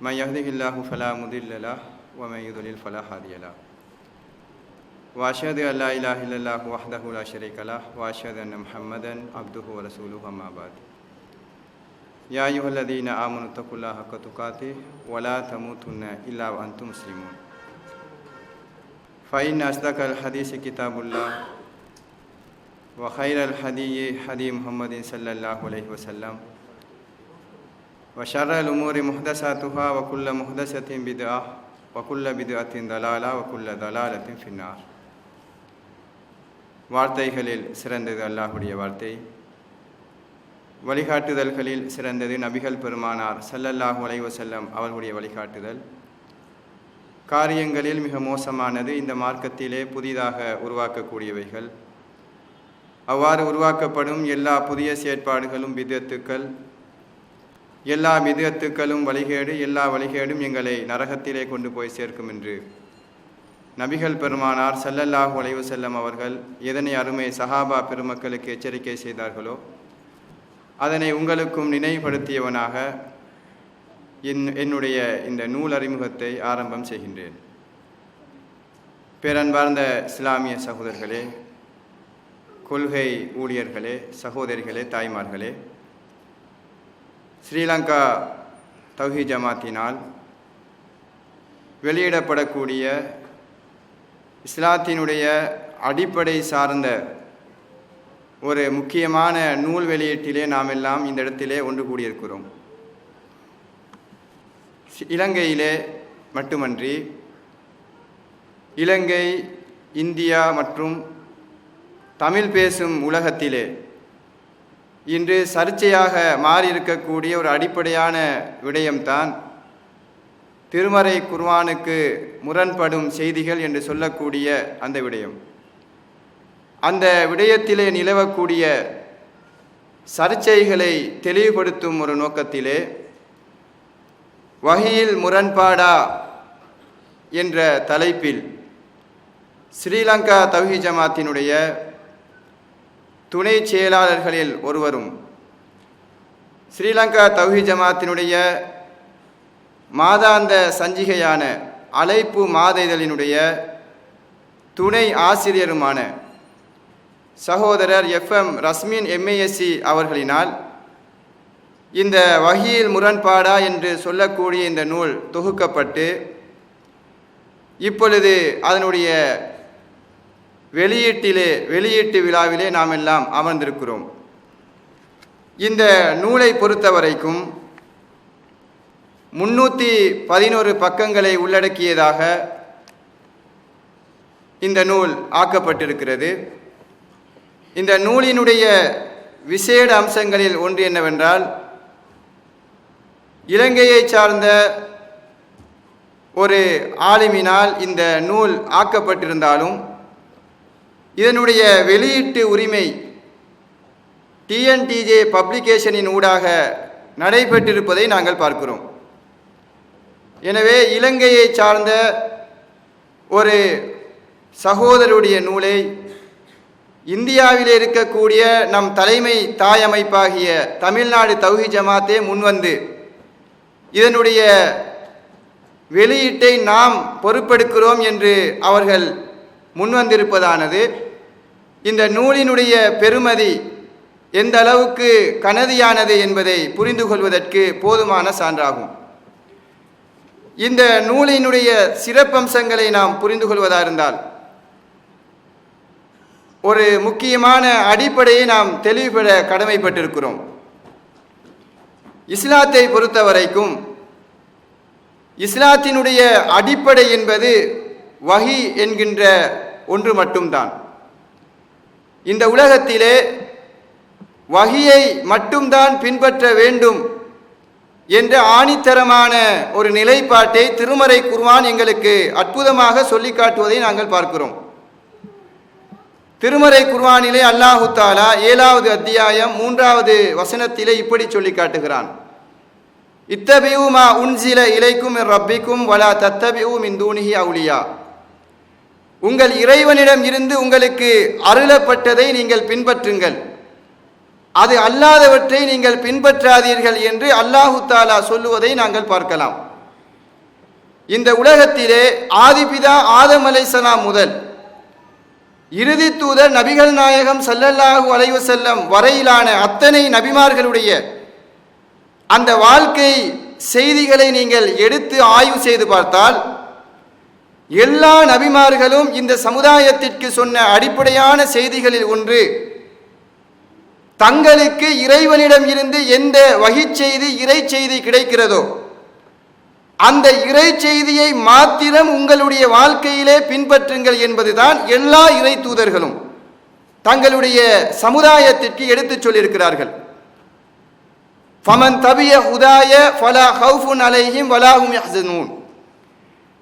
من يهده الله فلا مضل له ومن يضلل فلا هادي له. وأشهد أن لا إله إلا الله وحده لا شريك له وأشهد أن محمدا عبده ورسوله أما بعد. يا أيها الذين آمنوا اتقوا الله حق تقاته ولا تموتن إلا وأنتم مسلمون. فإن أصدق الحديث كتاب الله. وخير الحدي حدي محمد صلى الله عليه وسلم وشر الأمور محدثاتها وكل محدثة بدعة وكل بدعة ضلالة وكل ضلالة في النار வார்த்தைகளில் சிறந்தது அல்லாஹுடைய வார்த்தை வழிகாட்டுதல்களில் சிறந்தது நபிகள் பெருமானார் ஸல்லல்லாஹு அலைஹி வஸல்லம் அவர்களுடைய வழிகாட்டுதல் காரியங்களில் மிக மோசமானது இந்த மார்க்கத்திலே புதிதாக உருவாக்கக்கூடியவைகள் அவ்வாறு உருவாக்கப்படும் எல்லா புதிய செயற்பாடுகளும் விதத்துக்கள். எல்லா விதத்துக்களும் வழிகேடு எல்லா வழிகேடும் எங்களை நரகத்திலே கொண்டு போய் சேர்க்கும் என்று. நபிகள் பெருமானார் செல்லல்லாஹ் அலைஹி செல்லம் அவர்கள் எதனை அருமை சஹாபா பெருமக்களுக்கு எச்சரிக்கை செய்தார்களோ அதனை உங்களுக்கும் நினைவுபடுத்தியவனாக என் என்னுடைய இந்த நூல் அறிமுகத்தை ஆரம்பம் செய்கின்றேன். பேரன்பார்ந்த இஸ்லாமிய சகோதரர்களே கொள்கை ஊழியர்களே சகோதரிகளே தாய்மார்களே ஸ்ரீலங்கா தௌஹி ஜமாத்தினால் வெளியிடப்படக்கூடிய இஸ்லாத்தினுடைய அடிப்படை சார்ந்த ஒரு முக்கியமான நூல் வெளியீட்டிலே நாம் எல்லாம் இந்த இடத்திலே ஒன்று கூடியிருக்கிறோம். இலங்கையிலே மட்டுமன்றி இலங்கை இந்தியா மற்றும் தமிழ் பேசும் உலகத்திலே. இன்று சர்ச்சையாக மாறியிருக்கக்கூடிய ஒரு அடிப்படையான விடயம்தான் திருமறை குர்வானுக்கு முரண்படும் செய்திகள் என்று சொல்லக்கூடிய அந்த விடயம். அந்த விடயத்திலே நிலவக்கூடிய சர்ச்சைகளை தெளிவுபடுத்தும் ஒரு நோக்கத்திலே வகையில் முரண்பாடா என்ற தலைப்பில் ஸ்ரீலங்கா தௌஹி ஜமாத்தினுடைய துணை செயலாளர்களில் ஒருவரும் ஸ்ரீலங்கா தௌஹி ஜமாத்தினுடைய மாதாந்த சஞ்சிகையான அழைப்பு மாத இதழினுடைய துணை ஆசிரியருமான சகோதரர் எஃப்எம் ரஸ்மின் எம்ஏஎஸ்சி அவர்களினால் இந்த வகையில் முரண்பாடா என்று சொல்லக்கூடிய இந்த நூல் தொகுக்கப்பட்டு இப்பொழுது அதனுடைய வெளியீட்டிலே வெளியீட்டு விழாவிலே நாம் எல்லாம் அமர்ந்திருக்கிறோம். இந்த நூலை பொறுத்தவரைக்கும் முன்னூற்றி பதினோரு பக்கங்களை உள்ளடக்கியதாக இந்த நூல் ஆக்கப்பட்டிருக்கிறது. இந்த நூலினுடைய விசேட அம்சங்களில் ஒன்று என்னவென்றால் இலங்கையை சார்ந்த ஒரு ஆளுமினால் இந்த நூல் ஆக்கப்பட்டிருந்தாலும் இதனுடைய வெளியீட்டு உரிமை டிஎன்டிஜே பப்ளிகேஷனின் ஊடாக நடைபெற்றிருப்பதை நாங்கள் பார்க்கிறோம். எனவே இலங்கையை சார்ந்த ஒரு சகோதரருடைய நூலை இந்தியாவில் இருக்கக்கூடிய நம் தலைமை தாயமைப்பாகிய தமிழ்நாடு தௌஹி ஜமாத்தே முன்வந்து இதனுடைய வெளியீட்டை நாம் பொறுப்பெடுக்கிறோம் என்று அவர்கள் முன்வந்திருப்பதானது. இந்த நூலினுடைய பெருமதி எந்த அளவுக்கு கனதியானது என்பதை புரிந்து கொள்வதற்கு போதுமான சான்றாகும். இந்த நூலினுடைய சிறப்பம்சங்களை நாம் புரிந்து கொள்வதாக இருந்தால் ஒரு முக்கியமான அடிப்படையை நாம் தெளிவுபெற கடமைப்பட்டிருக்கிறோம். இஸ்லாத்தை பொறுத்தவரைக்கும் இஸ்லாத்தினுடைய அடிப்படை என்பது வகி என்கின்ற ஒன்று மட்டும்தான். இந்த உலகத்திலே வகியை மட்டும்தான் பின்பற்ற வேண்டும் என்ற ஆணித்தரமான ஒரு நிலைப்பாட்டை திருமறை குர்வான் எங்களுக்கு அற்புதமாக சொல்லி காட்டுவதை நாங்கள் பார்க்கிறோம். திருமறை குர்வானிலே அல்லாஹு தாலா ஏழாவது அத்தியாயம் மூன்றாவது வசனத்திலே இப்படி சொல்லி காட்டுகிறான். இத்தபியூமா உன்சில இலைக்கும் ரப்பிக்கும் வலா தத்தபியூ மின் தூணிஹி உங்கள் இறைவனிடம் இருந்து உங்களுக்கு அருளப்பட்டதை நீங்கள் பின்பற்றுங்கள். அது அல்லாதவற்றை நீங்கள் பின்பற்றாதீர்கள் என்று அல்லாஹு தாலா சொல்லுவதை நாங்கள் பார்க்கலாம். இந்த உலகத்திலே ஆதிபிதா ஆதம் முதல் இறுதி தூதர் நபிகள் நாயகம் சல்லல்லாஹு அலைவு செல்லம் வரையிலான அத்தனை நபிமார்களுடைய அந்த வாழ்க்கை செய்திகளை நீங்கள் எடுத்து ஆய்வு செய்து பார்த்தால் எல்லா நபிமார்களும் இந்த சமுதாயத்திற்கு சொன்ன அடிப்படையான செய்திகளில் ஒன்று தங்களுக்கு இறைவனிடம் இருந்து எந்த வகை செய்தி இறை செய்தி கிடைக்கிறதோ அந்த இறை செய்தியை மாத்திரம் உங்களுடைய வாழ்க்கையிலே பின்பற்றுங்கள் என்பதுதான் எல்லா இறை தூதர்களும் தங்களுடைய சமுதாயத்திற்கு எடுத்துச் சொல்லியிருக்கிறார்கள். ஃபமன் தபிய உதாய ஃபலா ஹவுஃபுன் அலைஹிம் வலாஹும் யஹ்சனூன்.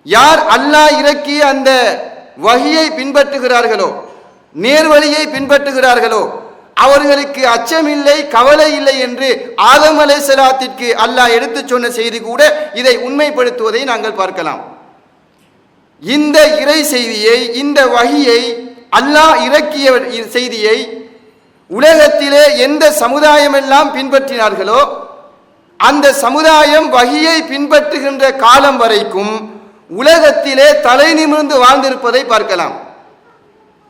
யார் அல்லாஹ் இறக்கிய அந்த வகையை பின்பற்றுகிறார்களோ நேர்வழியை பின்பற்றுகிறார்களோ அவர்களுக்கு அச்சமில்லை கவலை இல்லை என்று ஆதம் அலை சலாத்திற்கு அல்லாஹ் எடுத்துச் சொன்ன செய்தி கூட இதை உண்மைப்படுத்துவதை நாங்கள் பார்க்கலாம். இந்த இறை செய்தியை இந்த வகையை அல்லாஹ் இறக்கிய செய்தியை உலகத்திலே எந்த சமுதாயமெல்லாம் பின்பற்றினார்களோ அந்த சமுதாயம் வகையை பின்பற்றுகின்ற காலம் வரைக்கும் உலகத்திலே தலை நிமிர்ந்து வாழ்ந்திருப்பதை பார்க்கலாம்.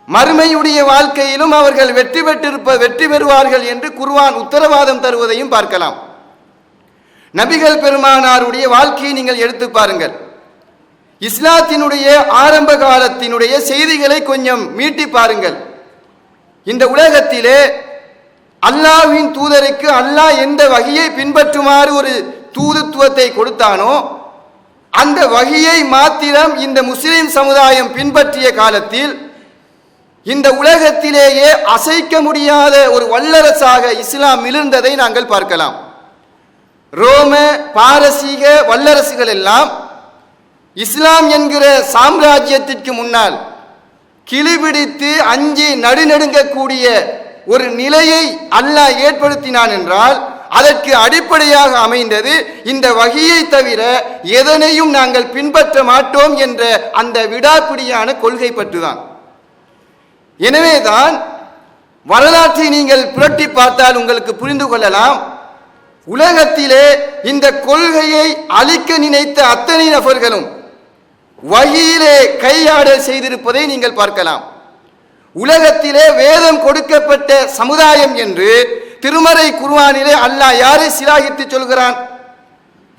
மறுமையுடைய வாழ்க்கையிலும் அவர்கள் வெற்றி பெற்றிருப்ப வெற்றி பெறுவார்கள் என்று குர்வான் உத்தரவாதம் தருவதையும் பார்க்கலாம். நபிகள் பெருமானாருடைய வாழ்க்கையை நீங்கள் எடுத்து பாருங்கள். இஸ்லாத்தினுடைய ஆரம்ப காலத்தினுடைய செய்திகளை கொஞ்சம் மீட்டி பாருங்கள். இந்த உலகத்திலே அல்லாஹின் தூதருக்கு அல்லாஹ் எந்த வகையை பின்பற்றுமாறு ஒரு தூதுத்துவத்தை கொடுத்தானோ அந்த வகையை மாத்திரம் இந்த முஸ்லிம் சமுதாயம் பின்பற்றிய காலத்தில் இந்த உலகத்திலேயே அசைக்க முடியாத ஒரு வல்லரசாக இஸ்லாம் மிளிர்ந்ததை நாங்கள் பார்க்கலாம். ரோம பாரசீக வல்லரசுகள் எல்லாம் இஸ்லாம் என்கிற சாம்ராஜ்யத்திற்கு முன்னால் கிளிபிடித்து அஞ்சி நடுநடுங்கக்கூடிய ஒரு நிலையை அல்லாஹ் ஏற்படுத்தினான் என்றால் அதற்கு அடிப்படையாக அமைந்தது இந்த வகையை தவிர எதனையும் நாங்கள் பின்பற்ற மாட்டோம் என்ற அந்த விடாப்பிடியான கொள்கை பற்றுதான். எனவேதான் வரலாற்றை நீங்கள் புரட்டி பார்த்தால் உங்களுக்கு புரிந்து கொள்ளலாம். உலகத்திலே இந்த கொள்கையை அழிக்க நினைத்த அத்தனை நபர்களும் வகையிலே கையாடல் செய்திருப்பதை நீங்கள் பார்க்கலாம். உலகத்திலே வேதம் கொடுக்கப்பட்ட சமுதாயம் என்று திருமறை குர்வானிலே அல்லாஹ் யாரை சிலாகித்து சொல்கிறான்?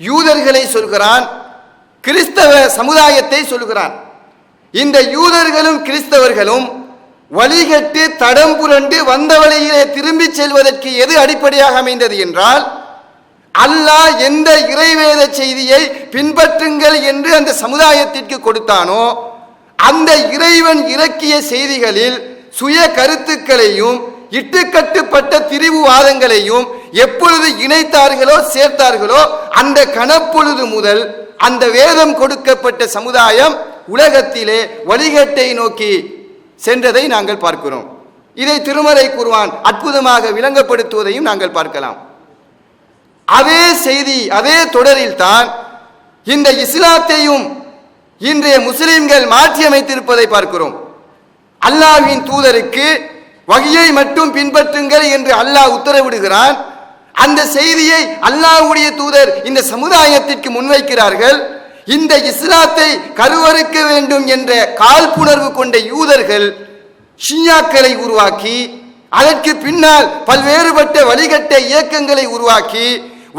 யூதர்களை சொல்கிறான். கிறிஸ்தவ சமுதாயத்தை சொல்கிறான். இந்த யூதர்களும் கிறிஸ்தவர்களும் வழிகட்டு தடம் புரண்டு வந்த வழியிலே திரும்பி செல்வதற்கு எது அடிப்படையாக அமைந்தது என்றால் அல்லாஹ் எந்த இறைவேத செய்தியை பின்பற்றுங்கள் என்று அந்த சமுதாயத்திற்கு கொடுத்தானோ அந்த இறைவன் இறக்கிய செய்திகளில் சுய கருத்துக்களையும் இட்டுக்கட்டுப்பட்ட திரிவுவாதங்களையும் எப்பொழுது இணைத்தார்களோ சேர்த்தார்களோ அந்த கணப்பொழுது முதல் அந்த வேதம் கொடுக்கப்பட்ட சமுதாயம் உலகத்திலே வழிகட்டை நோக்கி சென்றதை நாங்கள் பார்க்கிறோம். இதை திருமறை கூறுவான் அற்புதமாக விளங்கப்படுத்துவதையும் நாங்கள் பார்க்கலாம். அதே செய்தி அதே தொடரில் தான் இந்த இஸ்லாத்தையும் இன்றைய முஸ்லிம்கள் மாற்றியமைத்திருப்பதை பார்க்கிறோம். அல்லாஹ்வின் தூதருக்கு வகையை மட்டும் பின்பற்றுங்கள் என்று அல்லாஹ் உத்தரவிடுகிறான். அந்த செய்தியை அல்லாஹ்வுடைய தூதர் இந்த சமுதாயத்திற்கு முன்வைக்கிறார்கள். இந்த இஸ்லாத்தை கருவறுக்க வேண்டும் என்ற காழ்ப்புணர்வு கொண்ட யூதர்கள் ஷியாக்களை உருவாக்கி அதற்கு பின்னால் பல்வேறுபட்ட வழிகட்ட இயக்கங்களை உருவாக்கி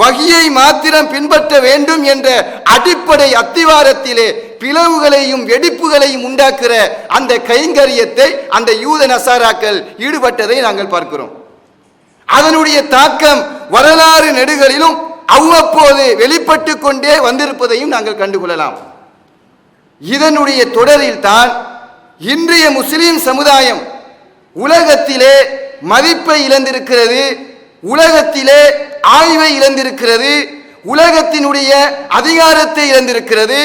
வகையை மாத்திரம் பின்பற்ற வேண்டும் என்ற அடிப்படை அத்திவாரத்திலே பிளவுகளையும் வெடிப்புகளையும் உண்டாக்குற அந்த கைங்கரியத்தை அந்த யூத நசாராக்கள் ஈடுபட்டதை நாங்கள் பார்க்கிறோம். அதனுடைய தாக்கம் வரலாறு நெடுகளிலும் அவ்வப்போது வெளிப்பட்டு கொண்டே வந்திருப்பதையும் நாங்கள் கண்டுகொள்ளலாம். இதனுடைய தொடரில் தான் இன்றைய முஸ்லிம் சமுதாயம் உலகத்திலே மதிப்பை இழந்திருக்கிறது உலகத்திலே ஆய்வை இழந்திருக்கிறது உலகத்தினுடைய அதிகாரத்தை இழந்திருக்கிறது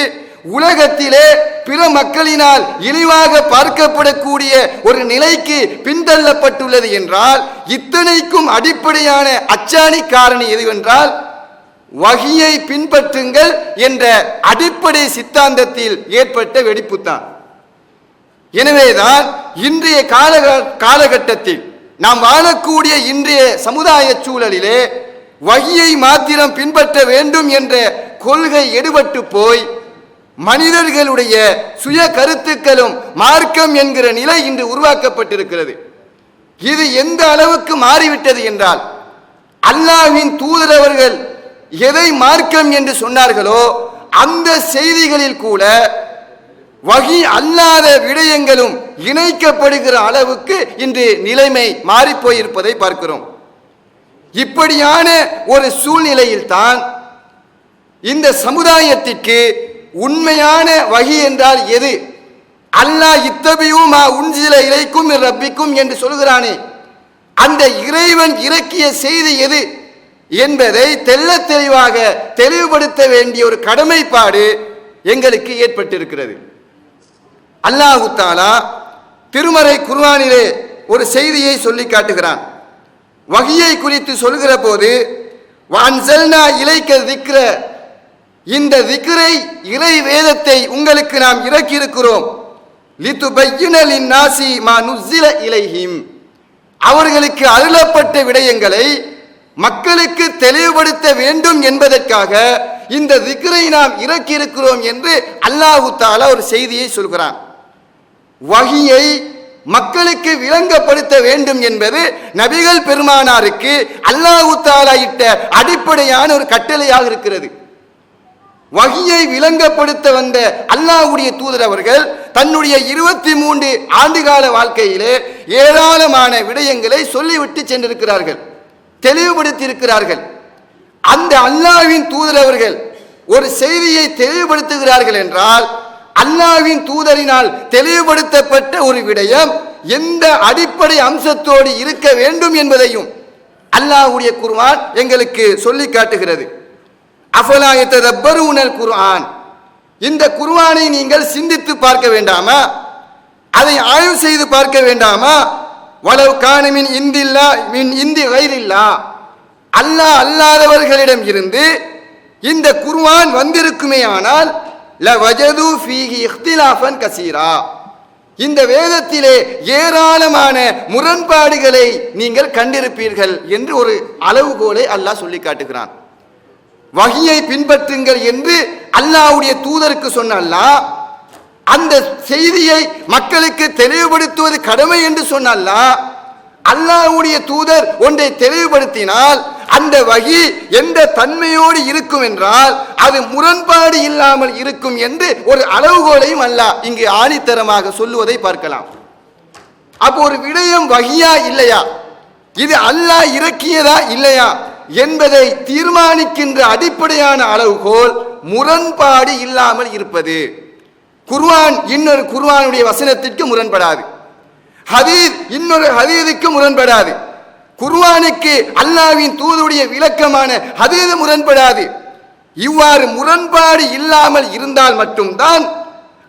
உலகத்திலே பிற மக்களினால் இழிவாக பார்க்கப்படக்கூடிய ஒரு நிலைக்கு பின்தள்ளப்பட்டுள்ளது என்றால் இத்தனைக்கும் அடிப்படையான அச்சாணி காரணி எதுவென்றால் வகியை பின்பற்றுங்கள் என்ற அடிப்படை சித்தாந்தத்தில் ஏற்பட்ட வெடிப்புத்தான். எனவேதான் இன்றைய காலக காலகட்டத்தில் நாம் வாழக்கூடிய இன்றைய சமுதாய சூழலிலே வகியை மாத்திரம் பின்பற்ற வேண்டும் என்ற கொள்கை எடுபட்டு போய் மனிதர்களுடைய சுய கருத்துக்களும் மார்க்கம் என்கிற நிலை இன்று உருவாக்கப்பட்டிருக்கிறது. இது எந்த அளவுக்கு மாறிவிட்டது என்றால் அல்லாஹ்வின் தூதரவர்கள் எதை மார்க்கம் என்று சொன்னார்களோ அந்த செய்திகளில் கூட வகி அல்லாத விடயங்களும் இணைக்கப்படுகிற அளவுக்கு இன்று நிலைமை மாறிப்போயிருப்பதை பார்க்கிறோம். இப்படியான ஒரு சூழ்நிலையில்தான் இந்த சமுதாயத்திற்கு உண்மையான வகி என்றால் எது? அல்லாஹ் இத்தபியும் உன்சில இலைக்கும் ரப்பிக்கும் என்று சொல்கிறானே. அந்த இறைவன் இறக்கிய செய்தி எது? என்பதை தெல்ல தெளிவாக தெளிவுபடுத்த வேண்டிய ஒரு கடமைப்பாடு எங்களுக்கு ஏற்பட்டிருக்கிறது. அல்லாஹு தாலா திருமறை குர்ஆனிலே ஒரு செய்தியை சொல்லி காட்டுகிறான். வகியை குறித்து சொல்கிற போது வான்சல்னா இலைக்க திக்ர இந்த திக்ரை இறை வேதத்தை உங்களுக்கு நாம் இறக்கியிருக்கிறோம். லித்துபையினலின் நாசி மா நுஸ்ஸில இலைஹிம். அவர்களுக்கு அருளப்பட்ட விடயங்களை மக்களுக்கு தெளிவுபடுத்த வேண்டும் என்பதற்காக இந்த திக்ரை நாம் இறக்கியிருக்கிறோம் என்று அல்லாஹு தாலா ஒரு செய்தியை சொல்கிறான். வகியை மக்களுக்கு விளங்கப்படுத்த வேண்டும் என்பது நபிகள் பெருமானாருக்கு அல்லாஹு தாலா இட்ட அடிப்படையான ஒரு கட்டளையாக இருக்கிறது. வகியை விளங்கப்படுத்த வந்த அல்லாஹ்வுடைய தூதர் அவர்கள் தன்னுடைய இருபத்தி மூன்று ஆண்டுகால வாழ்க்கையிலே ஏராளமான விடயங்களை சொல்லிவிட்டு சென்றிருக்கிறார்கள் தெளிவுபடுத்தி இருக்கிறார்கள் அந்த அல்லாஹ்வின் தூதர் அவர்கள் ஒரு செய்தியை தெளிவுபடுத்துகிறார்கள் என்றால் அல்லாஹ்வின் தூதரினால் தெளிவுபடுத்தப்பட்ட ஒரு விடயம் எந்த அடிப்படை அம்சத்தோடு இருக்க வேண்டும் என்பதையும் அல்லாஹுடைய குருவான் எங்களுக்கு சொல்லி காட்டுகிறது. அஃபலா யததப்பரூனல் குர்ஆன் இந்த குர்ஆனை நீங்கள் சிந்தித்து பார்க்க வேண்டாமா? அதை ஆய்வு செய்து பார்க்க வேண்டாமா? வலவு காணமின் இந்தில்லா மின் இந்தி கைரில்லா அல்லாஹ் அல்லாதவர்களிடம் இருந்து இந்த குர்ஆன் வந்திருக்குமே ஆனால் ல வஜது ஃபீஹி இஃப்திலாஃபன் கசீரா. இந்த வேதத்திலே ஏராளமான முரண்பாடுகளை நீங்கள் கண்டிருப்பீர்கள் என்று ஒரு அளவுகோலை அல்லாஹ் சொல்லி காட்டுகிறான் வகையை பின்பற்றுங்கள் என்று அல்லாஹ்வுடைய தூதருக்கு சொன்னல்லா அந்த செய்தியை மக்களுக்கு தெளிவுபடுத்துவது கடமை என்று சொன்னல்லா அல்லாவுடைய தூதர் ஒன்றை தெளிவுபடுத்தினால் அந்த வகி எந்த தன்மையோடு இருக்கும் என்றால் அது முரண்பாடு இல்லாமல் இருக்கும் என்று ஒரு அளவுகோலையும் அல்ல இங்கு ஆணித்தரமாக சொல்லுவதை பார்க்கலாம். அப்போ ஒரு விடயம் வகியா இல்லையா? இது அல்லாஹ் இறக்கியதா இல்லையா? என்பதை தீர்மானிக்கின்ற அடிப்படையான அளவுகோல் முரண்பாடு இல்லாமல் இருப்பது. குர்வான் இன்னொரு குர்வானுடைய வசனத்திற்கு முரண்படாது. ஹதீத் இன்னொரு ஹதீதுக்கு முரண்படாது. குர்வானுக்கு அல்லாஹ்வின் தூதுடைய விளக்கமான ஹதீது முரண்படாது. இவ்வாறு முரண்பாடு இல்லாமல் இருந்தால் மட்டும்தான்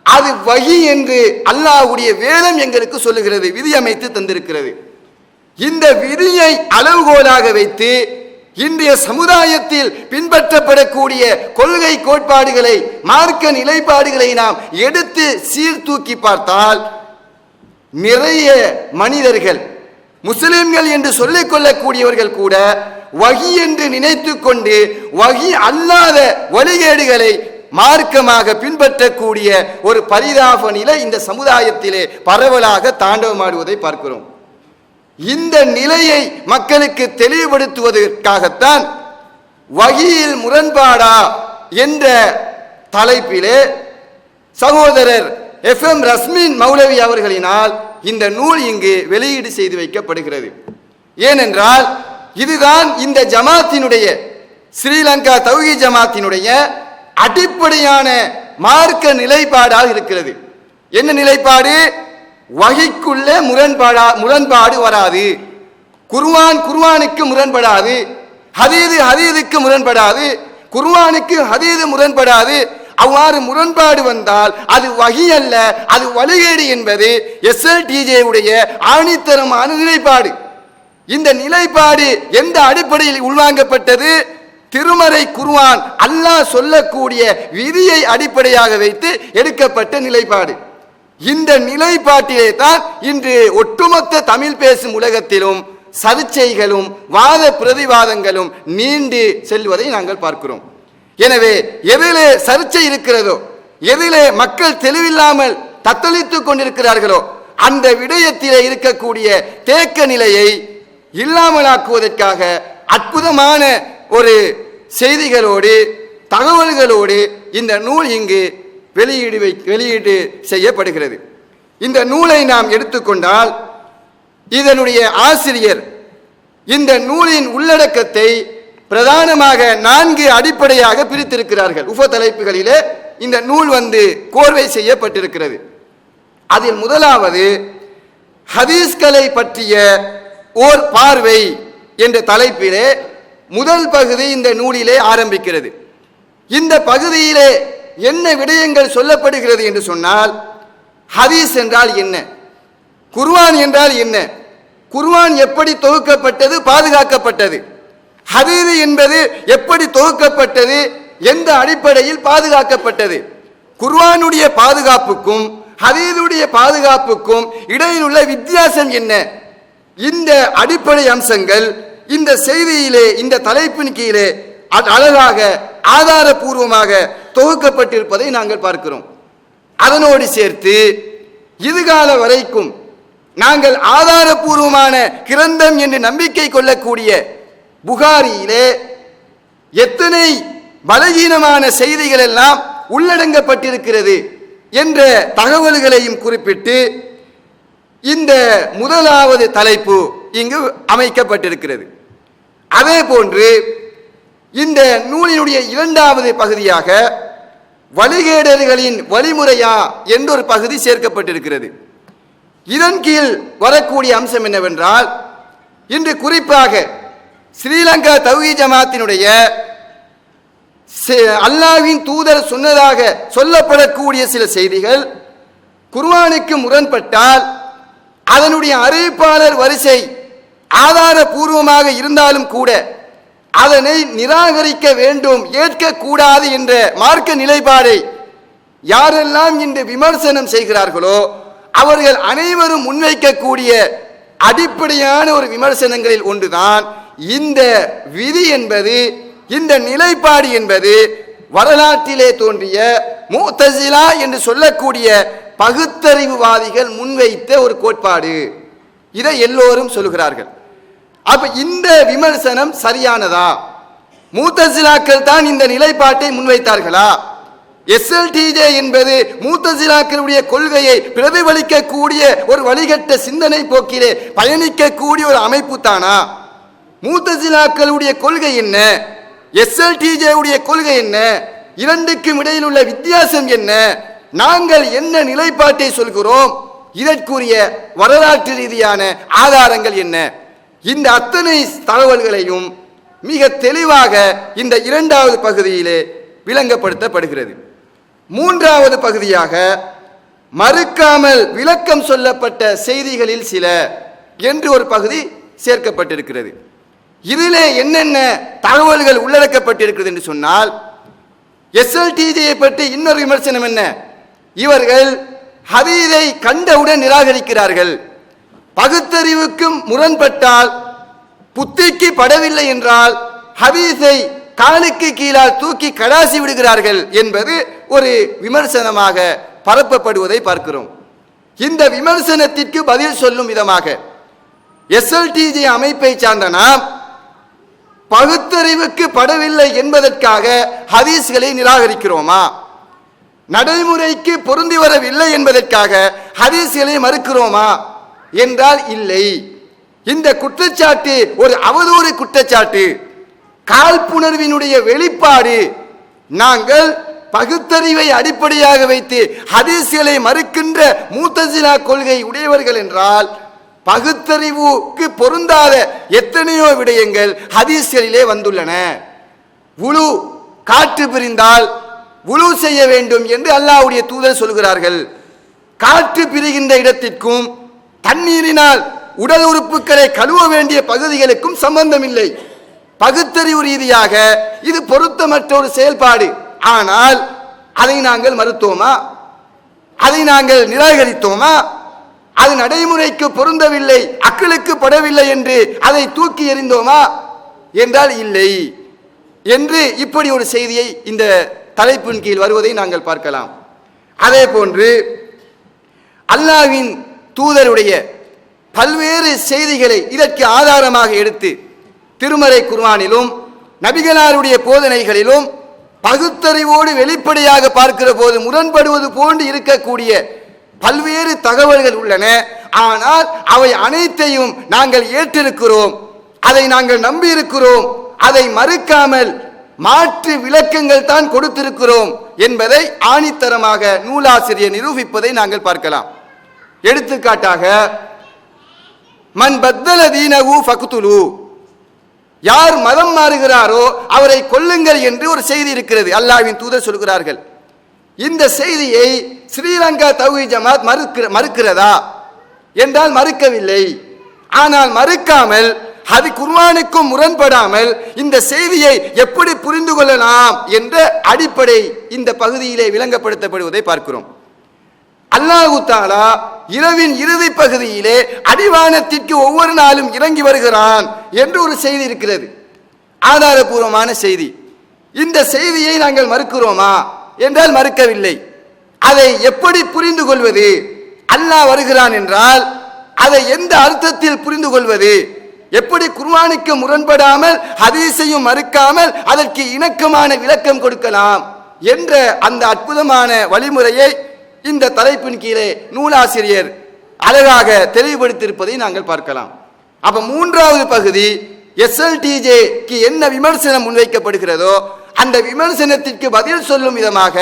அது வகி என்று அல்லாஹ்வுடைய வேதம் எங்களுக்கு சொல்லுகிறது விதி அமைத்து தந்திருக்கிறது. இந்த விதியை அளவுகோலாக வைத்து இன்றைய சமுதாயத்தில் பின்பற்றப்படக்கூடிய கொள்கை கோட்பாடுகளை மார்க்க நிலைப்பாடுகளை நாம் எடுத்து சீர்தூக்கி பார்த்தால் நிறைய மனிதர்கள் முஸ்லிம்கள் என்று சொல்லிக் கொள்ளக்கூடியவர்கள் கூட வகி என்று நினைத்து கொண்டு வகி அல்லாத வழிகேடுகளை மார்க்கமாக பின்பற்றக்கூடிய ஒரு பரிதாப நிலை இந்த சமுதாயத்திலே பரவலாக தாண்டவமாடுவதை பார்க்கிறோம். இந்த நிலையை மக்களுக்கு தெளிவுபடுத்துவதற்காகத்தான் வகியில் முரண்பாடா என்ற தலைப்பிலே சகோதரர் எஃப் எம் ரஸ்மின் மௌலவி அவர்களினால் இந்த நூல் இங்கு வெளியீடு செய்து வைக்கப்படுகிறது. ஏனென்றால் இதுதான் இந்த ஜமாத்தினுடைய ஸ்ரீலங்கா தௌகி ஜமாத்தினுடைய அடிப்படையான மார்க்க நிலைப்பாடாக இருக்கிறது. என்ன நிலைப்பாடு? வகைக்குள்ளே முரண்பாடா முரண்பாடு வராது. குர்வான் குர்வானுக்கு முரண்படாது. ஹதீது ஹதீதுக்கு முரண்படாது. குர்வானுக்கு ஹதீது முரண்படாது. அவ்வாறு முரண்பாடு வந்தால் அது வகி அல்ல அது வழிகேடு என்பது எஸ்எல்டிஜே உடைய ஆணித்தரமான நிலைப்பாடு. இந்த நிலைப்பாடு எந்த அடிப்படையில் உள்வாங்கப்பட்டது? திருமறை குர்வான் அல்லாஹ் சொல்லக்கூடிய விதியை அடிப்படையாக வைத்து எடுக்கப்பட்ட நிலைப்பாடு. இந்த நிலைப்பாட்டிலே தான் இன்று ஒட்டுமொத்த தமிழ் பேசும் உலகத்திலும் சர்ச்சைகளும் வாத பிரதிவாதங்களும் நீண்டு செல்வதை நாங்கள் பார்க்கிறோம். எனவே எதிலே சர்ச்சை இருக்கிறதோ எதிலே மக்கள் தெளிவில்லாமல் தத்தளித்துக் கொண்டிருக்கிறார்களோ அந்த விடயத்திலே இருக்கக்கூடிய தேக்க நிலையை இல்லாமலாக்குவதற்காக அற்புதமான ஒரு செய்திகளோடு தகவல்களோடு இந்த நூல் இங்கு வெளியீடு வை வெளியீடு செய்யப்படுகிறது. இந்த நூலை நாம் எடுத்துக்கொண்டால் இதனுடைய ஆசிரியர் இந்த நூலின் உள்ளடக்கத்தை பிரதானமாக நான்கு அடிப்படையாக பிரித்திருக்கிறார்கள். உப தலைப்புகளிலே இந்த நூல் வந்து கோர்வை செய்யப்பட்டிருக்கிறது. அதில் முதலாவது ஹதீஸ்களை பற்றிய ஓர் பார்வை என்ற தலைப்பிலே முதல் பகுதி இந்த நூலிலே ஆரம்பிக்கிறது. இந்த பகுதியிலே என்ன விடயங்கள் சொல்லப்படுகிறது என்று சொன்னால் ஹதீஸ் என்றால் என்ன? குர்வான் என்றால் என்ன? குர்வான் எப்படி தொகுக்கப்பட்டது பாதுகாக்கப்பட்டது? ஹதீது என்பது எப்படி தொகுக்கப்பட்டது எந்த அடிப்படையில் பாதுகாக்கப்பட்டது? குர்வானுடைய பாதுகாப்புக்கும் ஹதீதுடைய பாதுகாப்புக்கும் இடையில் உள்ள வித்தியாசம் என்ன? இந்த அடிப்படை அம்சங்கள் இந்த செய்தியிலே இந்த தலைப்பின் கீழே அ- அழகாக ஆதாரபூர்வமாக தொகுக்கப்பட்டிருப்பதை நாங்கள் பார்க்கிறோம். அதனோடு சேர்த்து இதுகால வரைக்கும் நாங்கள் ஆதாரபூர்வமான கிரந்தம் என்று நம்பிக்கை கொள்ளக்கூடிய புகாரியிலே எத்தனை பலகீனமான செய்திகள் எல்லாம் உள்ளடங்கப்பட்டிருக்கிறது என்ற தகவல்களையும் குறிப்பிட்டு இந்த முதலாவது தலைப்பு இங்கு அமைக்கப்பட்டிருக்கிறது. அதே போன்று இந்த நூலினுடைய இரண்டாவது பகுதியாக வழிகேடர்களின் வழிமுறையா என்றொரு பகுதி சேர்க்கப்பட்டிருக்கிறது. இதன் கீழ் வரக்கூடிய அம்சம் என்னவென்றால் இன்று குறிப்பாக ஸ்ரீலங்கா தௌஹி ஜமாத்தினுடைய அல்லாவின் அல்லாஹ்வின் தூதர் சொன்னதாக சொல்லப்படக்கூடிய சில செய்திகள் குர்வானுக்கு முரண்பட்டால் அதனுடைய அறிவிப்பாளர் வரிசை ஆதாரபூர்வமாக இருந்தாலும் கூட அதனை நிராகரிக்க வேண்டும் ஏற்கக்கூடாது என்ற மார்க்க நிலைப்பாடை யாரெல்லாம் இன்று விமர்சனம் செய்கிறார்களோ அவர்கள் அனைவரும் முன்வைக்கக்கூடிய அடிப்படையான ஒரு விமர்சனங்களில் ஒன்றுதான் இந்த விதி என்பது இந்த நிலைப்பாடு என்பது வரலாற்றிலே தோன்றிய மூத்தசிலா என்று சொல்லக்கூடிய பகுத்தறிவுவாதிகள் முன்வைத்த ஒரு கோட்பாடு. இதை எல்லோரும் சொல்கிறார்கள் அப்ப இந்த விமர்சனம் சரியானதா? மூத்தசிலாக்கள் தான் இந்த நிலைப்பாட்டை முன்வைத்தார்களா? எஸ்எல்டிஜே என்பது மூத்தசிலாக்களுடைய கொள்கையை பிரதிபலிக்கக்கூடிய ஒரு வழிகட்ட சிந்தனை போக்கிலே பயணிக்கக்கூடிய ஒரு அமைப்பு தானா? மூத்தசிலாக்களுடைய கொள்கை என்ன? எஸ்எல்டிஜே உடைய கொள்கை என்ன? இரண்டுக்கும் இடையில் உள்ள வித்தியாசம் என்ன? நாங்கள் என்ன நிலைப்பாட்டை சொல்கிறோம்? இதற்குரிய வரலாற்று ரீதியான ஆதாரங்கள் என்ன? இந்த அத்தனை தகவல்களையும் மிக தெளிவாக இந்த இரண்டாவது பகுதியிலே விளங்கப்படுத்தப்படுகிறது. மூன்றாவது பகுதியாக மறுக்காமல் விளக்கம் சொல்லப்பட்ட செய்திகளில் சில என்று ஒரு பகுதி சேர்க்கப்பட்டிருக்கிறது. இதிலே என்னென்ன தகவல்கள் உள்ளடக்கப்பட்டிருக்கிறது என்று சொன்னால் எஸ்எல்டிஜியை பற்றி இன்னொரு விமர்சனம் என்ன? இவர்கள் ஹதீதை கண்டவுடன் நிராகரிக்கிறார்கள். பகுத்தறிவுக்கும் முரண்பட்டால் புத்திக்கு படவில்லை என்றால் ஹபீஸை காலுக்கு கீழால் தூக்கி கடாசி விடுகிறார்கள் என்பது ஒரு விமர்சனமாக பரப்பப்படுவதை பார்க்கிறோம். இந்த விமர்சனத்திற்கு பதில் சொல்லும் விதமாக எஸ்எல்டிஜி அமைப்பை சார்ந்த நாம் பகுத்தறிவுக்கு படவில்லை என்பதற்காக ஹதீஸ்களை நிராகரிக்கிறோமா? நடைமுறைக்கு பொருந்தி வரவில்லை என்பதற்காக ஹதீஸ்களை மறுக்கிறோமா? என்றால் இல்லை. இந்த குற்றச்சாட்டு ஒரு அவதூறு குற்றச்சாட்டு. காழ்ப்புணர்வினுடைய வெளிப்பாடு. நாங்கள் பகுத்தறிவை அடிப்படையாக வைத்து ஹதீஸ்களை மறுக்கின்ற மூத்தசிலா கொள்கை உடையவர்கள் என்றால் பகுத்தறிவுக்கு பொருந்தாத எத்தனையோ விடயங்கள் ஹதீஸ்களிலே வந்துள்ளன. உழு காற்று பிரிந்தால் உழு செய்ய வேண்டும் என்று அல்லாஹ்வுடைய தூதர் சொல்கிறார்கள். காற்று பிரிகின்ற இடத்திற்கும் தண்ணீரினால் உடல் உறுப்புகளை கழுவ வேண்டிய பகுதிகளுக்கும் சம்பந்தம் இல்லை பகுத்தறிவு ரீதியாக இது பொருத்தமற்ற ஒரு செயல்பாடு. ஆனால் அதை நாங்கள் மறுத்தோமா? அதை நாங்கள் நிராகரித்தோமா? அது நடைமுறைக்கு பொருந்தவில்லை அக்களுக்கு படவில்லை என்று அதை தூக்கி எறிந்தோமா? என்றால் இல்லை. என்று இப்படி ஒரு செய்தியை இந்த தலைப்பின் கீழ் வருவதை நாங்கள் பார்க்கலாம். அதே போன்று அல்லாவின் தூதருடைய பல்வேறு செய்திகளை இதற்கு ஆதாரமாக எடுத்து திருமறை குர்ஆனிலும் நபிகளாருடைய போதனைகளிலும் பகுத்தறிவோடு வெளிப்படையாக பார்க்கிற போது முரண்படுவது போன்று இருக்கக்கூடிய பல்வேறு தகவல்கள் உள்ளன. ஆனால் அவை அனைத்தையும் நாங்கள் ஏற்றிருக்கிறோம். அதை நாங்கள் நம்பியிருக்கிறோம். அதை மறுக்காமல் மாற்று விளக்கங்கள் தான் கொடுத்திருக்கிறோம் என்பதை ஆணித்தரமாக நூலாசிரியர் நிரூபிப்பதை நாங்கள் பார்க்கலாம். எடுத்துக்காட்டாக மன் பத்தல தீனகு ஃபக்துலு. யார் மதம் மாறுகிறாரோ அவரை கொல்லுங்கள் என்று ஒரு செய்தி இருக்கிறது. அல்லாஹ்வின் தூதர் சொல்கிறார்கள். இந்த செய்தியை ஸ்ரீலங்கா தௌஹி ஜமாத் மறுக்கிற மறுக்கிறதா? என்றால் மறுக்கவில்லை. ஆனால் மறுக்காமல் அது குர்வானுக்கும் முரண்படாமல் இந்த செய்தியை எப்படி புரிந்து கொள்ளலாம் என்ற அடிப்படை இந்த பகுதியிலே விளங்கப்படுத்தப்படுவதை பார்க்கிறோம். அல்லாஹு தாலா இரவின் இறுதி பகுதியிலே அடிவானத்திற்கு ஒவ்வொரு நாளும் இறங்கி வருகிறான் என்று ஒரு செய்தி இருக்கிறது. ஆதாரபூர்வமான செய்தி. இந்த செய்தியை நாங்கள் மறுக்கிறோமா என்றால் மறுக்கவில்லை. அதை எப்படி புரிந்து கொள்வது? அல்லாஹ் வருகிறான் என்றால் அதை எந்த அர்த்தத்தில் புரிந்து கொள்வது? எப்படி குர்வானுக்கு முரண்படாமல் ஹதீஸையும் மறுக்காமல் அதற்கு இணக்கமான விளக்கம் கொடுக்கலாம் என்ற அந்த அற்புதமான வழிமுறையை இந்த தலைப்பின் கீழே நூலாசிரியர் அழகாக தெளிவுபடுத்தியிருப்பதை நாங்கள் பார்க்கலாம். அப்ப மூன்றாவது பகுதி எஸ்எல்டிஜேக்கு என்ன விமர்சனம் முன்வைக்கப்படுகிறதோ அந்த விமர்சனத்திற்கு பதில் சொல்லும் விதமாக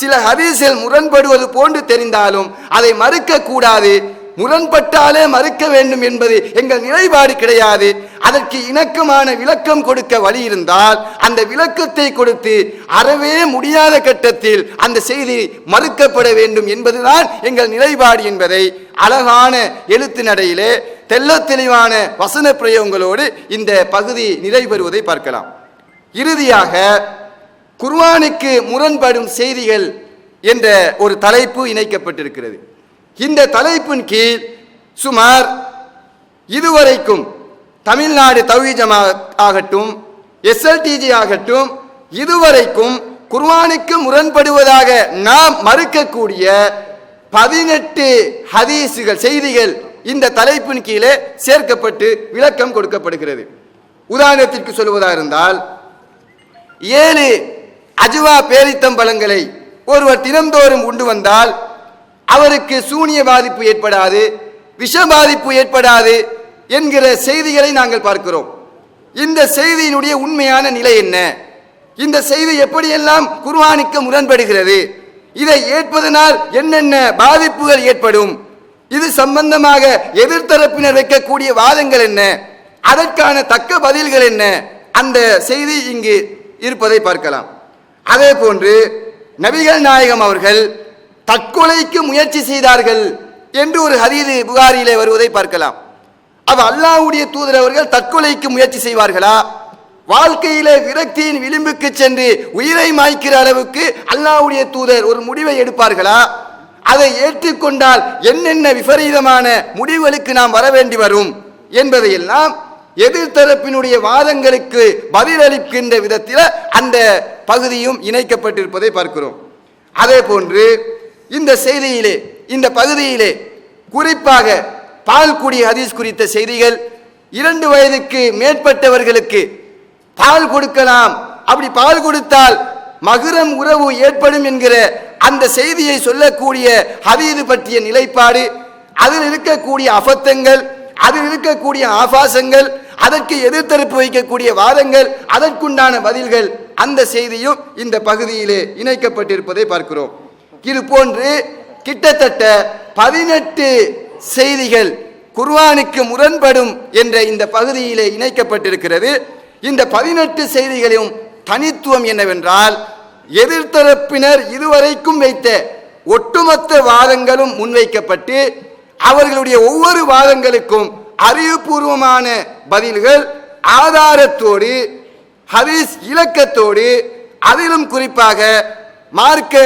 சில ஹதீஸில் முரண்படுவது போன்று தெரிந்தாலும் அதை மறுக்க கூடாது முரண்பட்டாலே மறுக்க வேண்டும் என்பது எங்கள் நிலைப்பாடு கிடையாது. அதற்கு இணக்கமான விளக்கம் கொடுக்க வழி இருந்தால் அந்த விளக்கத்தை கொடுத்து அறவே முடியாத கட்டத்தில் அந்த செய்தி மறுக்கப்பட வேண்டும் என்பதுதான் எங்கள் நிலைப்பாடு என்பதை அழகான எழுத்து நடையிலே தெல்ல தெளிவான வசன பிரயோகங்களோடு இந்த பகுதி நிறைவு பார்க்கலாம். இறுதியாக குர்வானுக்கு முரண்படும் செய்திகள் என்ற ஒரு தலைப்பு இணைக்கப்பட்டிருக்கிறது. இந்த தலைப்பின் கீழ் சுமார் இதுவரைக்கும் தமிழ்நாடு தௌஹீஜமா ஆகட்டும் எஸ்எல்டிஜி ஆகட்டும் இதுவரைக்கும் குர்வானுக்கு முரண்படுவதாக நாம் மறுக்கக்கூடிய பதினெட்டு ஹதீஸுகள் செய்திகள் இந்த தலைப்பின் கீழே சேர்க்கப்பட்டு விளக்கம் கொடுக்கப்படுகிறது. உதாரணத்திற்கு சொல்வதாக இருந்தால் ஏழு அஜுவா பேரித்தம்பழங்களை ஒருவர் தினந்தோறும் உண்டு வந்தால் அவருக்கு சூனிய பாதிப்பு ஏற்படாது விஷ பாதிப்பு ஏற்படாது என்கிற செய்திகளை நாங்கள் பார்க்கிறோம். இந்த செய்தியினுடைய உண்மையான நிலை என்ன? இந்த செய்தி எப்படியெல்லாம் குர்ஆனுக்கு முரண்படுகிறது? இதை ஏற்பதனால் என்னென்ன பாதிப்புகள் ஏற்படும்? இது சம்பந்தமாக எதிர்த்தரப்பினர் வைக்கக்கூடிய வாதங்கள் என்ன? அதற்கான தக்க பதில்கள் என்ன? அந்த செய்தி இங்கு இருப்பதை பார்க்கலாம். அதே போன்று நபிகள் நாயகம் அவர்கள் தற்கொலைக்கு முயற்சி செய்தார்கள் என்று ஒரு ஹதீது புகாரியிலே வருவதை பார்க்கலாம். அவ அல்லாஹுடைய தூதர் அவர்கள் தற்கொலைக்கு முயற்சி செய்வார்களா? வாழ்க்கையிலே விரக்தியின் விளிம்புக்கு சென்று உயிரை மாய்க்கிற அளவுக்கு அல்லாஹ்வுடைய தூதர் ஒரு முடிவை எடுப்பார்களா? அதை ஏற்றுக்கொண்டால் என்னென்ன விபரீதமான முடிவுகளுக்கு நாம் வர வேண்டி வரும் என்பதையெல்லாம் எதிர்த்தரப்பினுடைய வாதங்களுக்கு பதிலளிக்கின்ற விதத்தில் அந்த பகுதியும் இணைக்கப்பட்டிருப்பதை பார்க்கிறோம். அதே போன்று இந்த செய்தியிலே இந்த பகுதியிலே குறிப்பாக பால்குடி ஹதீஸ் குறித்த செய்திகள் இரண்டு வயதுக்கு மேற்பட்டவர்களுக்கு பால் கொடுக்கலாம். அப்படி பால் கொடுத்தால் மகுரம் உறவு ஏற்படும் என்கிற அந்த செய்தியை சொல்லக்கூடிய ஹதீது பற்றிய நிலைப்பாடு அதில் இருக்கக்கூடிய அபத்தங்கள் அதில் இருக்கக்கூடிய ஆபாசங்கள் அதற்கு எதிர்த்தரப்பு வைக்கக்கூடிய வாதங்கள் அதற்குண்டான பதில்கள் அந்த செய்தியும் இந்த பகுதியிலே இணைக்கப்பட்டிருப்பதை பார்க்கிறோம். இது போன்று கிட்டத்தட்ட பதினெட்டு செய்திகள் குர்வானுக்கு முரண்படும் என்ற இந்த பகுதியிலே இணைக்கப்பட்டிருக்கிறது. இந்த பதினெட்டு செய்திகளையும் தனித்துவம் என்னவென்றால் எதிர்த்தரப்பினர் இதுவரைக்கும் வைத்த ஒட்டுமொத்த வாதங்களும் முன்வைக்கப்பட்டு அவர்களுடைய ஒவ்வொரு வாதங்களுக்கும் அறிவுபூர்வமான பதில்கள் ஆதாரத்தோடு ஹதீஸ் இலக்கத்தோடு அதிலும் குறிப்பாக மார்க்க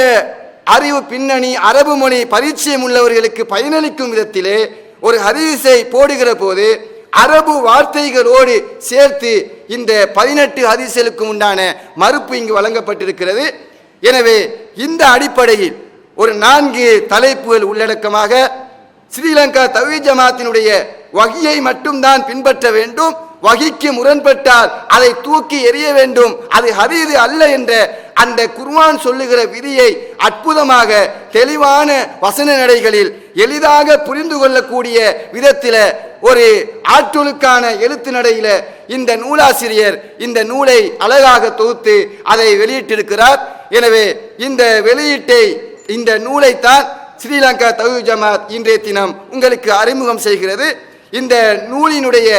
அறிவு பின்னணி அரபு மொழி பரிச்சயம் உள்ளவர்களுக்கு பயனளிக்கும் விதத்திலே ஒரு ஹதீஸை போடுகிற போது அரபு வார்த்தைகளோடு சேர்த்து இந்த பதினெட்டு ஹதீஸ்களுக்கு உண்டான மறுப்பு இங்கு வழங்கப்பட்டிருக்கிறது. எனவே இந்த அடிப்படையில் ஒரு நான்கு தலைப்புகள் உள்ளடக்கமாக ஸ்ரீலங்கா தவி ஜமாத்தினுடைய வகையை மட்டும்தான் பின்பற்ற வேண்டும். வகிக்கு முரண்பட்டால் அதை தூக்கி எறிய வேண்டும். அது ஹரீது அல்ல என்ற அந்த குர்வான் சொல்லுகிற விதியை அற்புதமாக தெளிவான வசன நடைகளில் எளிதாக புரிந்து கொள்ளக்கூடிய விதத்தில் ஒரு ஆற்றலுக்கான எழுத்து நடையில் இந்த நூலாசிரியர் இந்த நூலை அழகாக தொகுத்து அதை வெளியிட்டிருக்கிறார். எனவே இந்த வெளியீட்டை இந்த நூலைத்தான் ஸ்ரீலங்கா தகு ஜமாத் இன்றைய தினம் உங்களுக்கு அறிமுகம் செய்கிறது. இந்த நூலினுடைய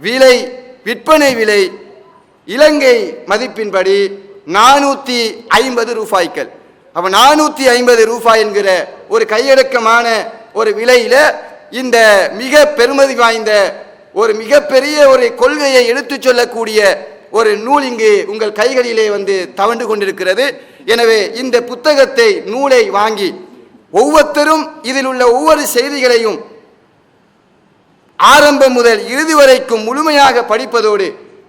விலை விற்பனை விலை இலங்கை மதிப்பின்படி நானூற்றி ஐம்பது ரூபாய்க்கள் அப்போ நானூற்றி ஐம்பது ரூபாய் என்கிற ஒரு கையடக்கமான ஒரு விலையில் இந்த மிக பெருமதி வாய்ந்த ஒரு மிகப்பெரிய ஒரு கொள்கையை எடுத்துச் சொல்லக்கூடிய ஒரு நூல் இங்கு உங்கள் கைகளிலே வந்து தவண்டு கொண்டிருக்கிறது. எனவே இந்த புத்தகத்தை நூலை வாங்கி ஒவ்வொருத்தரும் இதில் உள்ள ஒவ்வொரு செய்திகளையும் ஆரம்பம் முதல் இறுதி வரைக்கும் முழுமையாக படிப்பதோடு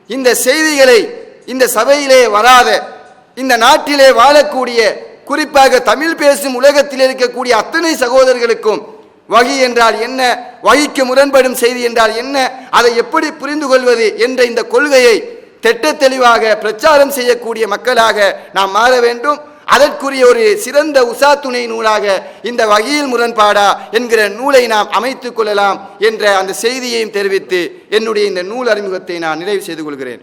இந்த செய்திகளை இந்த சபையிலே வராத இந்த நாட்டிலே வாழக்கூடிய குறிப்பாக தமிழ் பேசும் உலகத்தில் இருக்கக்கூடிய அத்தனை சகோதரர்களுக்கும் வகி என்றால் என்ன? வகிக்கு முரண்படும் செய்தி என்றால் என்ன? அதை எப்படி புரிந்து கொள்வது என்ற இந்த கொள்கையை திட்ட தெளிவாக பிரச்சாரம் செய்யக்கூடிய மக்களாக நாம் மாற வேண்டும். அதற்குரிய ஒரு சிறந்த உசா துணை நூலாக இந்த வகையில் முரண்பாடா என்கிற நூலை நாம் அமைத்துக் கொள்ளலாம் என்ற அந்த செய்தியையும் தெரிவித்து என்னுடைய இந்த நூல் அறிமுகத்தை நான் நிறைவு செய்து கொள்கிறேன்.